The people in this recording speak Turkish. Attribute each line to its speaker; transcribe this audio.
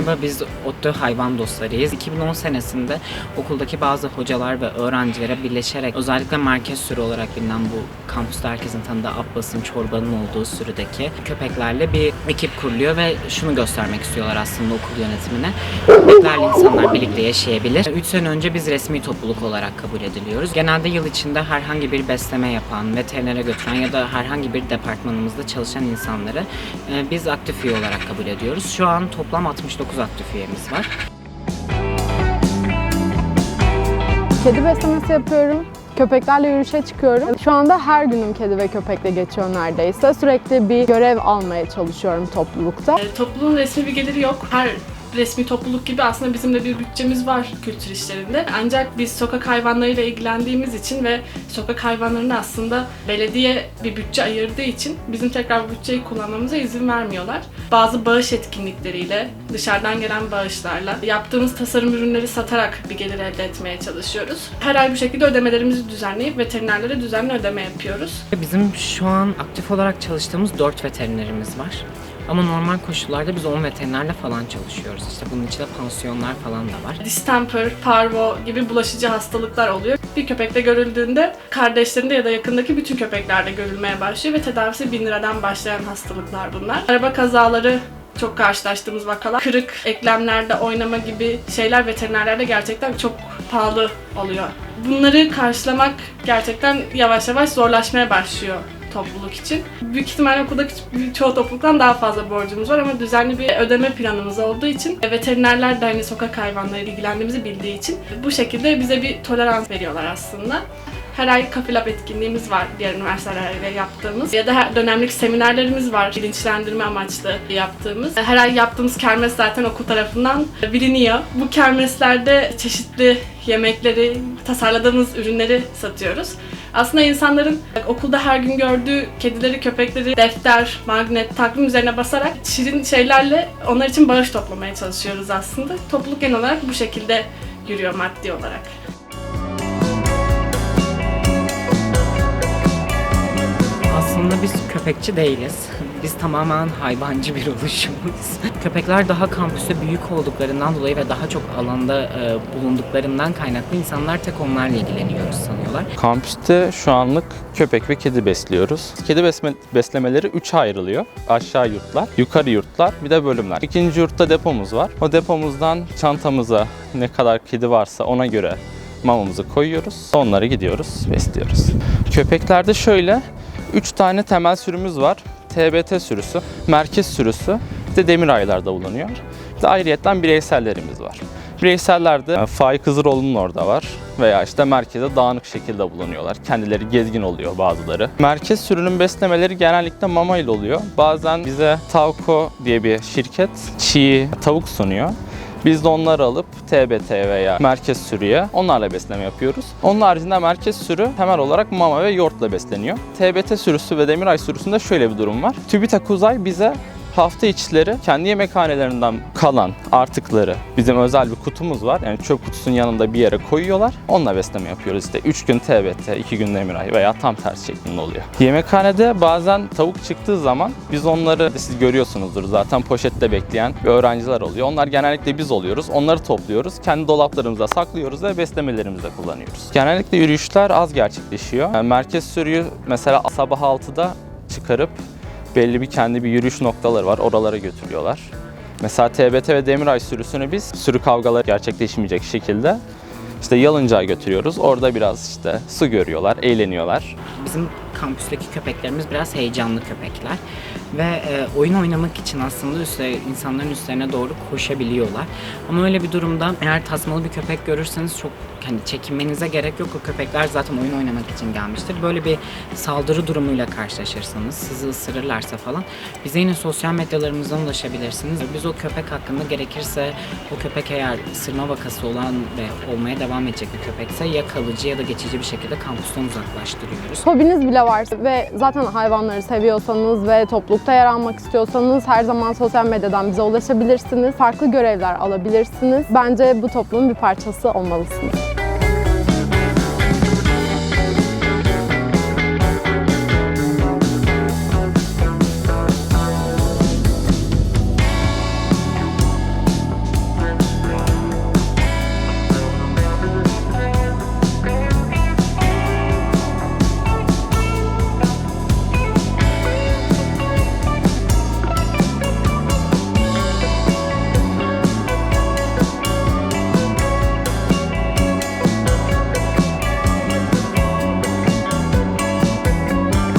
Speaker 1: Merhaba, biz ODTÜ Hayvan Dostlarıyız. 2010 senesinde okuldaki bazı hocalar ve öğrencilere birleşerek özellikle merkez sürü olarak bilinen bu kampüste herkesin tanıdığı Abbas'ın, Çorba'nın olduğu sürüdeki köpeklerle bir ekip kuruluyor ve şunu göstermek istiyorlar aslında okul yönetimine. Köpeklerle insanlar birlikte yaşayabilir. 3 sene önce biz resmi topluluk olarak kabul ediliyoruz. Genelde yıl içinde herhangi bir besleme yapan, veterinere götüren ya da herhangi bir departmanımızda çalışan insanları e, biz aktif üye olarak kabul ediyoruz. Şu an toplam 69 aktif üyemiz var.
Speaker 2: Kedi beslemesi yapıyorum. Köpeklerle yürüyüşe çıkıyorum. Şu anda her günüm kedi ve köpekle geçiyor neredeyse. Sürekli bir görev almaya çalışıyorum toplulukta.
Speaker 3: E, Topluluğun resmi bir geliri yok. Her resmi topluluk gibi aslında bizim de bir bütçemiz var kültür işlerinde. Ancak biz sokak hayvanlarıyla ilgilendiğimiz için ve sokak hayvanlarına aslında belediye bir bütçe ayırdığı için bizim tekrar bu bütçeyi kullanmamıza izin vermiyorlar. Bazı bağış etkinlikleriyle, dışarıdan gelen bağışlarla yaptığımız tasarım ürünleri satarak bir gelir elde etmeye çalışıyoruz. Her ay bu şekilde ödemelerimizi düzenleyip veterinerlere düzenli ödeme yapıyoruz.
Speaker 1: Bizim şu an aktif olarak çalıştığımız 4 veterinerimiz var. Ama normal koşullarda biz 10 veterinerle falan çalışıyoruz. İşte bunun içinde pansiyonlar falan da var.
Speaker 3: distemper, parvo gibi bulaşıcı hastalıklar oluyor. Bir köpekte görüldüğünde kardeşlerinde ya da yakındaki bütün köpeklerde görülmeye başlıyor ve tedavisi 1000 liradan başlayan hastalıklar bunlar. Araba kazaları çok karşılaştığımız vakalar. Kırık eklemlerde oynama gibi şeyler veterinerlerde gerçekten çok pahalı oluyor. Bunları karşılamak gerçekten yavaş yavaş zorlaşmaya başlıyor topluluk için. Büyük ihtimalle okuldaki çoğu topluluktan daha fazla borcumuz var ama düzenli bir ödeme planımız olduğu için ve veterinerler de hani sokak hayvanlarıyla ilgilendiğimizi bildiği için bu şekilde bize bir tolerans veriyorlar aslında. Her ay Coffee Lab etkinliğimiz var diğer üniversitelerle yaptığımız ya da her dönemlik seminerlerimiz var bilinçlendirme amaçlı yaptığımız. Her ay yaptığımız kermes zaten okul tarafından biliniyor. Bu kermeslerde çeşitli yemekleri, tasarladığımız ürünleri satıyoruz. Aslında insanların okulda her gün gördüğü kedileri, köpekleri defter, magnet, takvim üzerine basarak şirin şeylerle onlar için bağış toplamaya çalışıyoruz aslında. Topluluk genel olarak bu şekilde yürüyor maddi olarak.
Speaker 1: Aslında biz köpekçi değiliz. Biz tamamen hayvancı bir oluşumuz. Köpekler daha kampüste büyük olduklarından dolayı ve daha çok alanda e, bulunduklarından kaynaklı insanlar tek onlarla ilgileniyoruz sanıyorlar.
Speaker 4: Kampüste şu anlık köpek ve kedi besliyoruz. Kedi besme, beslemeleri 3'e ayrılıyor. Aşağı yurtlar, yukarı yurtlar, bir de bölümler. İkinci yurtta depomuz var. O depomuzdan çantamıza ne kadar kedi varsa ona göre mamamızı koyuyoruz. Onları gidiyoruz, besliyoruz. Köpeklerde şöyle 3 tane temel sürümüz var. TBT sürüsü, merkez sürüsü, bir de demir aylarda bulunuyor. Bir de ayrıyetten bireysellerimiz var. Bireysellerde e, Faik Hızıroğlu'nun orada var veya işte merkezde dağınık şekilde bulunuyorlar. Kendileri gezgin oluyor bazıları. Merkez sürünün beslemeleri genellikle mama ile oluyor. Bazen bize Tavko diye bir şirket çiğ tavuk sunuyor. Biz de onları alıp TBT veya merkez sürüye onlarla besleme yapıyoruz. Onun haricinde merkez sürü temel olarak mama ve yoğurtla besleniyor. TBT sürüsü ve Demiray sürüsünde şöyle bir durum var. TÜBİTAK Uzay bize hafta içleri kendi yemekhanelerinden kalan artıkları bizim özel bir kutumuz var. Yani çöp kutusunun yanında bir yere koyuyorlar. Onunla besleme yapıyoruz işte. 3 gün TBT, 2 gün Demiray veya tam tersi şeklinde oluyor. Yemekhanede bazen tavuk çıktığı zaman biz onları siz görüyorsunuzdur zaten poşette bekleyen bir öğrenciler oluyor. Onlar genellikle biz oluyoruz. Onları topluyoruz. Kendi dolaplarımıza saklıyoruz ve beslemelerimizde kullanıyoruz. Genellikle yürüyüşler az gerçekleşiyor. Yani merkez sürüyü mesela sabah 6'da çıkarıp belli bir kendi bir yürüyüş noktaları var. Oralara götürüyorlar. Mesela TBT ve Demiray sürüsünü biz sürü kavgaları gerçekleşmeyecek şekilde işte Yalıncağa götürüyoruz. Orada biraz işte su görüyorlar, eğleniyorlar.
Speaker 1: Bizim kampüsteki köpeklerimiz biraz heyecanlı köpekler ve e, oyun oynamak için aslında üstte, insanların üstlerine doğru koşabiliyorlar. Ama öyle bir durumda eğer tasmalı bir köpek görürseniz çok hani çekinmenize gerek yok. O köpekler zaten oyun oynamak için gelmiştir. Böyle bir saldırı durumuyla karşılaşırsanız, sizi ısırırlarsa falan bize yine sosyal medyalarımızdan ulaşabilirsiniz. Biz o köpek hakkında gerekirse o köpek eğer ısırma vakası olan ve olmaya devam edecek bir köpekse ya kalıcı ya da geçici bir şekilde kampüsten uzaklaştırıyoruz.
Speaker 2: Hobiniz bile varsa ve zaten hayvanları seviyorsanız ve toplulukta yer almak istiyorsanız her zaman sosyal medyadan bize ulaşabilirsiniz. Farklı görevler alabilirsiniz. Bence bu toplumun bir parçası olmalısınız.